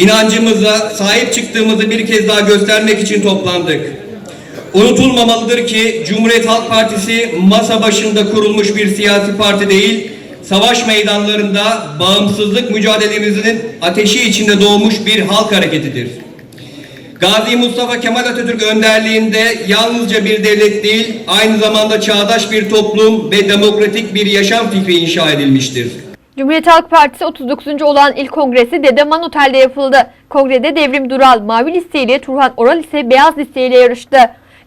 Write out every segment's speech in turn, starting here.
inancımıza sahip çıktığımızı bir kez daha göstermek için toplandık. Unutulmamalıdır ki Cumhuriyet Halk Partisi masa başında kurulmuş bir siyasi parti değil, savaş meydanlarında bağımsızlık mücadelemizin ateşi içinde doğmuş bir halk hareketidir. Gazi Mustafa Kemal Atatürk önderliğinde yalnızca bir devlet değil, aynı zamanda çağdaş bir toplum ve demokratik bir yaşam fikri inşa edilmiştir. Cumhuriyet Halk Partisi 39. olan ilk kongresi Dedeman Otel'de yapıldı. Kongrede Devrim Dural mavi listeyle, Turhan Oral ise beyaz listeyle yarıştı.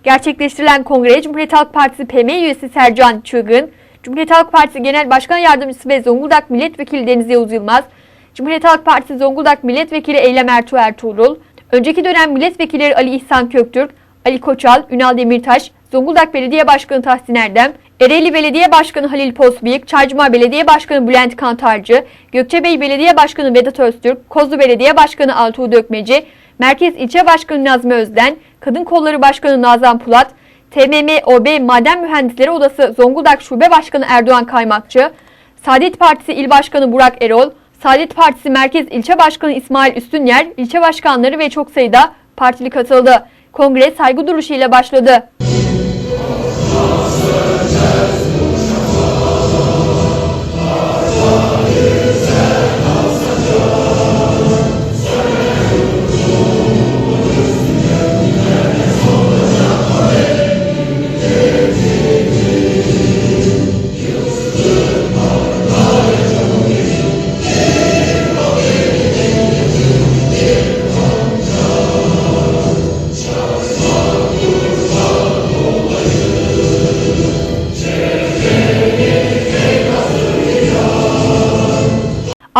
Gerçekleştirilen kongreye Cumhuriyet Halk Partisi PM üyesi Sercan Çılgın, Cumhuriyet Halk Partisi Genel Başkan Yardımcısı ve Zonguldak Milletvekili Deniz Yavuz Yılmaz, Cumhuriyet Halk Partisi Zonguldak Milletvekili Eylem Ertuğ Ertuğrul, önceki dönem milletvekilleri Ali İhsan Köktürk, Ali Koçal, Ünal Demirtaş, Zonguldak Belediye Başkanı Tahsin Erdem, Ereğli Belediye Başkanı Halil Posbıyık, Çaycuma Belediye Başkanı Bülent Kantarcı, Gökçebey Belediye Başkanı Vedat Öztürk, Kozlu Belediye Başkanı Altuğ Dökmeci, Merkez İlçe Başkanı Nazmi Özden, Kadın Kolları Başkanı Nazan Pulat, TMMOB Maden Mühendisleri Odası Zonguldak Şube Başkanı Erdoğan Kaymakçı, Saadet Partisi İl Başkanı Burak Erol, Saadet Partisi Merkez İlçe Başkanı İsmail Üstünyer, ilçe başkanları ve çok sayıda partili katıldı. Kongre saygı duruşu ile başladı.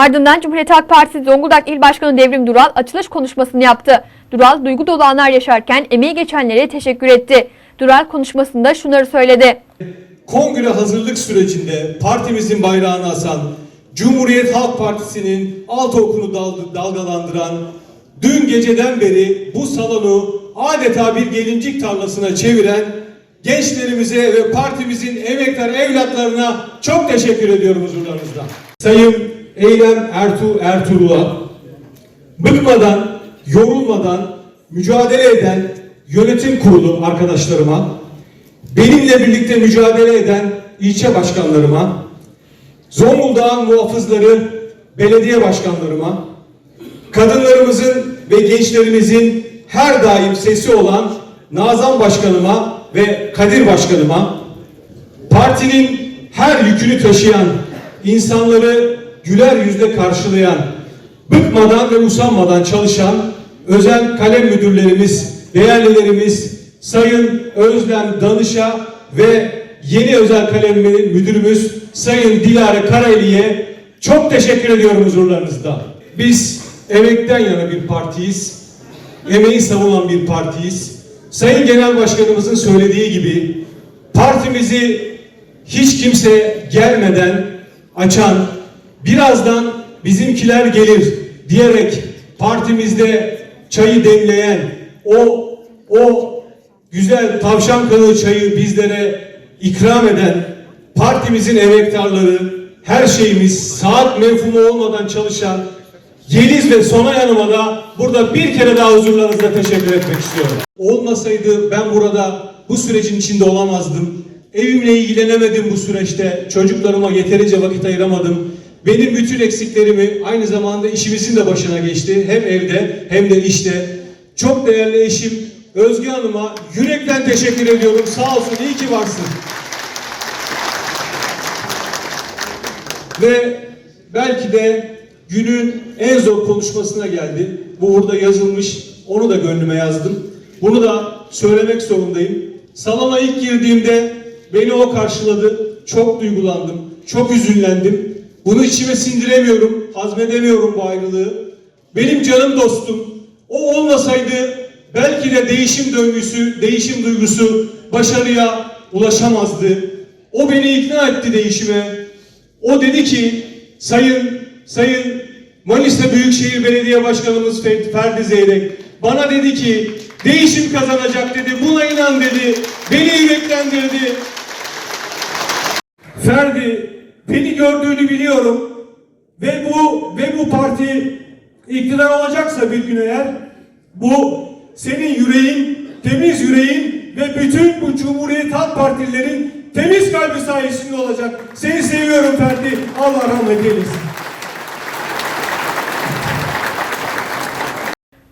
Ardından Cumhuriyet Halk Partisi Zonguldak İl Başkanı Devrim Dural açılış konuşmasını yaptı. Dural duygu dolu anlar yaşarken emeği geçenlere teşekkür etti. Dural konuşmasında şunları söyledi. Kongre hazırlık sürecinde partimizin bayrağını asan, Cumhuriyet Halk Partisi'nin alt okunu dal- dalgalandıran, dün geceden beri bu salonu adeta bir gelincik tarlasına çeviren gençlerimize ve partimizin emektar evlatlarına çok teşekkür ediyorum huzurlarınızda. Sayın Eylem Ertuğ Ertuğrul'a bıkmadan, yorulmadan mücadele eden yönetim kurulu arkadaşlarıma, benimle birlikte mücadele eden ilçe başkanlarıma, Zonguldak'ın muhafızları, belediye başkanlarıma, kadınlarımızın ve gençlerimizin her daim sesi olan Nazan Başkanıma ve Kadir Başkanıma, partinin her yükünü taşıyan, insanları güler yüzle karşılayan, bıkmadan ve usanmadan çalışan özel kalem müdürlerimiz, değerlilerimiz, Sayın Özlem Danışa ve yeni özel kalem müdürümüz Sayın Dilara Karayeli'ye çok teşekkür ediyorum huzurlarınızda. Biz emekten yana bir partiyiz. Emeği savunan bir partiyiz. Sayın Genel Başkanımızın söylediği gibi partimizi hiç kimse gelmeden açan, birazdan bizimkiler gelir diyerek partimizde çayı demleyen o o güzel tavşan kanı çayı bizlere ikram eden partimizin emektarları, her şeyimiz saat mevhumu olmadan çalışan Yeliz ve Sona Yanıma da burada bir kere daha huzurlarınızda teşekkür etmek istiyorum. Olmasaydı ben burada bu sürecin içinde olamazdım. Evimle ilgilenemedim bu süreçte. Çocuklarıma yeterince vakit ayıramadım. Benim bütün eksiklerimi aynı zamanda işimizin de başına geçti. Hem evde hem de işte. Çok değerli eşim Özge Hanım'a yürekten teşekkür ediyorum. Sağ olsun, iyi ki varsın. Ve belki de günün en zor konuşmasına geldi. Bu burada yazılmış. Onu da gönlüme yazdım. Bunu da söylemek zorundayım. Salona ilk girdiğimde beni o karşıladı. Çok duygulandım. Çok üzünlendim. Bunu içime sindiremiyorum. Hazmedemiyorum bu ayrılığı. Benim canım dostum. O olmasaydı belki de değişim döngüsü, değişim duygusu başarıya ulaşamazdı. O beni ikna etti değişime. O dedi ki Sayın Sayın Manisa Büyükşehir Belediye Başkanımız Fer- Ferdi Zeyrek bana dedi ki değişim kazanacak dedi. Buna inan dedi. Beni yüreklendirdi. Ferdi beni gördüğünü biliyorum ve bu ve bu parti iktidar olacaksa bir gün eğer bu senin yüreğin, temiz yüreğin ve bütün bu Cumhuriyet Halk Partililerin temiz kalbi sayesinde olacak. Seni seviyorum Ferdi. Allah rahmet eylesin.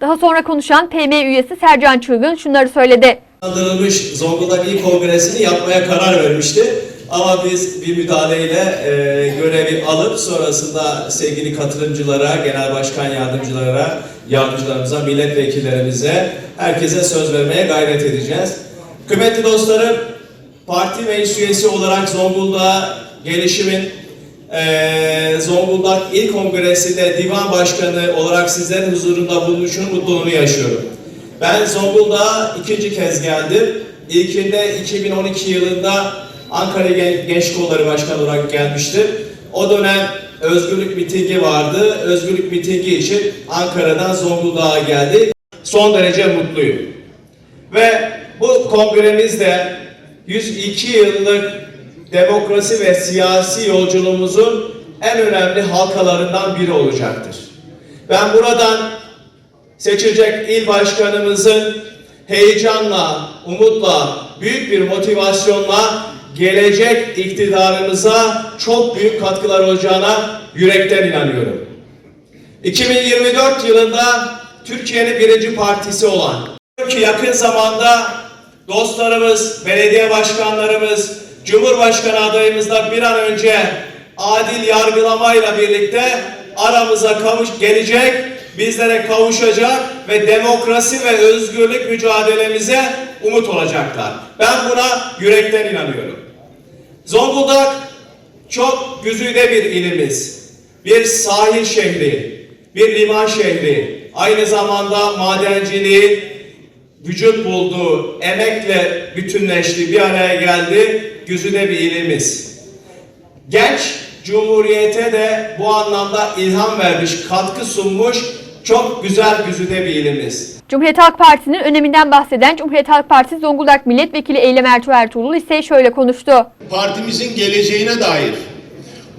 Daha sonra konuşan PM üyesi Sercan Çılgın şunları söyledi. Kandırılmış Zonguldak İl Kongresi'ni yapmaya karar vermişti. Ama biz bir müdahaleyle e, görevi alıp sonrasında sevgili katılımcılara, genel başkan yardımcılara, yardımcılarımıza, milletvekillerimize, herkese söz vermeye gayret edeceğiz. Kıymetli dostlarım, parti meclis üyesi olarak Zonguldak gelişimin e, Zonguldak İl Kongresi'nde divan başkanı olarak sizlerin huzurunda bulunuşun mutluluğunu yaşıyorum. Ben Zonguldak'a ikinci kez geldim. İlkinde 2012 yılında Ankara Gen- Genç Kolları Başkanı olarak gelmiştim. O dönem özgürlük mitingi vardı. Özgürlük mitingi için Ankara'dan Zonguldak'a geldik. Son derece mutluyum. Ve bu kongremizde 102 yıllık demokrasi ve siyasi yolculuğumuzun en önemli halkalarından biri olacaktır. Ben buradan seçilecek il başkanımızın heyecanla, umutla, büyük bir motivasyonla gelecek iktidarımıza çok büyük katkılar olacağına yürekten inanıyorum. 2024 yılında Türkiye'nin birinci partisi olan ki yakın zamanda dostlarımız, belediye başkanlarımız, Cumhurbaşkanı adayımızla bir an önce adil yargılamayla birlikte aramıza kavuş gelecek, bizlere kavuşacak ve demokrasi ve özgürlük mücadelemize umut olacaklar. Ben buna yürekten inanıyorum. Zonguldak çok güzide bir ilimiz. Bir sahil şehri, bir liman şehri, aynı zamanda madenciliği vücut buldu, emekle bütünleşti, bir araya geldi, güzide bir ilimiz. Genç Cumhuriyete de bu anlamda ilham vermiş, katkı sunmuş, çok güzel güzide bir ilimiz. Cumhuriyet Halk Partisi'nin öneminden bahseden Cumhuriyet Halk Partisi Zonguldak Milletvekili Eylem Ertuğ Ertuğrul ise şöyle konuştu. partimizin geleceğine dair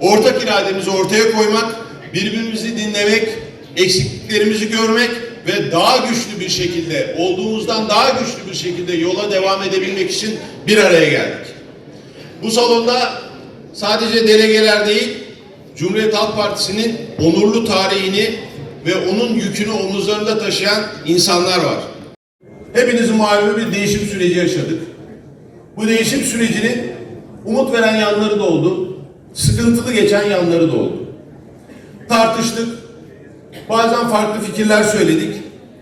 ortak irademizi ortaya koymak, birbirimizi dinlemek, eksikliklerimizi görmek ve daha güçlü bir şekilde, olduğumuzdan daha güçlü bir şekilde yola devam edebilmek için bir araya geldik. Bu salonda sadece delegeler değil, Cumhuriyet Halk Partisi'nin onurlu tarihini ve onun yükünü omuzlarında taşıyan insanlar var. Hepinizin malumu bir değişim süreci yaşadık. Bu değişim sürecinin umut veren yanları da oldu, sıkıntılı geçen yanları da oldu. Tartıştık, bazen farklı fikirler söyledik.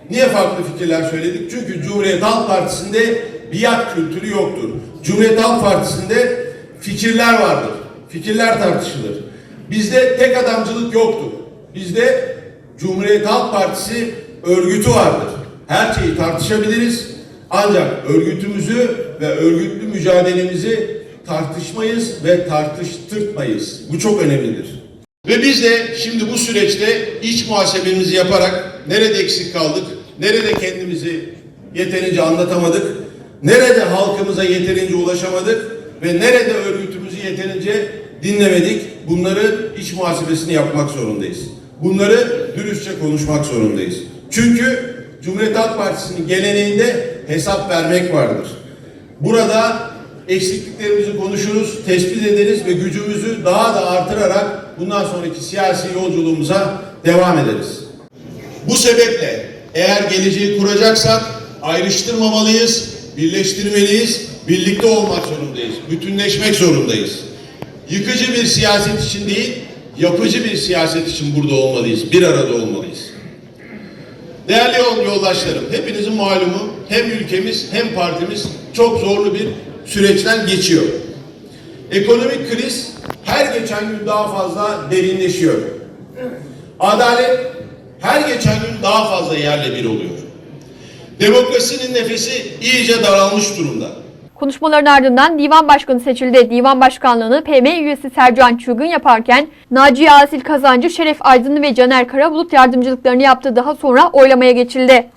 Niye farklı fikirler söyledik? Çünkü Cumhuriyet Halk Partisi'nde biat kültürü yoktur. Cumhuriyet Halk Partisi'nde fikirler vardır, fikirler tartışılır. Bizde tek adamcılık yoktur. Bizde Cumhuriyet Halk Partisi örgütü vardır. Her şeyi tartışabiliriz. Ancak örgütümüzü ve örgütlü mücadelemizi tartışmayız ve tartıştırtmayız. Bu çok önemlidir. Ve biz de şimdi bu süreçte iç muhasebemizi yaparak nerede eksik kaldık, nerede kendimizi yeterince anlatamadık, nerede halkımıza yeterince ulaşamadık ve nerede örgütümüzü yeterince dinlemedik. Bunları iç muhasebesini yapmak zorundayız. Bunları dürüstçe konuşmak zorundayız. Çünkü Cumhuriyet Halk Partisi'nin geleneğinde hesap vermek vardır. Burada eksikliklerimizi konuşuruz, tespit ederiz ve gücümüzü daha da artırarak bundan sonraki siyasi yolculuğumuza devam ederiz. Bu sebeple eğer geleceği kuracaksak ayrıştırmamalıyız, birleştirmeliyiz, birlikte olmak zorundayız, bütünleşmek zorundayız. Yıkıcı bir siyaset için değil, yapıcı bir siyaset için burada olmalıyız, bir arada olmalıyız. Değerli yol- yoldaşlarım, hepinizin malumu hem ülkemiz hem partimiz çok zorlu bir süreçten geçiyor. Ekonomik kriz her geçen gün daha fazla derinleşiyor. Adalet her geçen gün daha fazla yerle bir oluyor. Demokrasinin nefesi iyice daralmış durumda. Konuşmaların ardından divan başkanı seçildi. Divan başkanlığını PM üyesi Sercan Çılgın yaparken Naciye Asil Kazancı, Şeref Aydınlı ve Caner Karabulut yardımcılıklarını yaptı. Daha sonra oylamaya geçildi.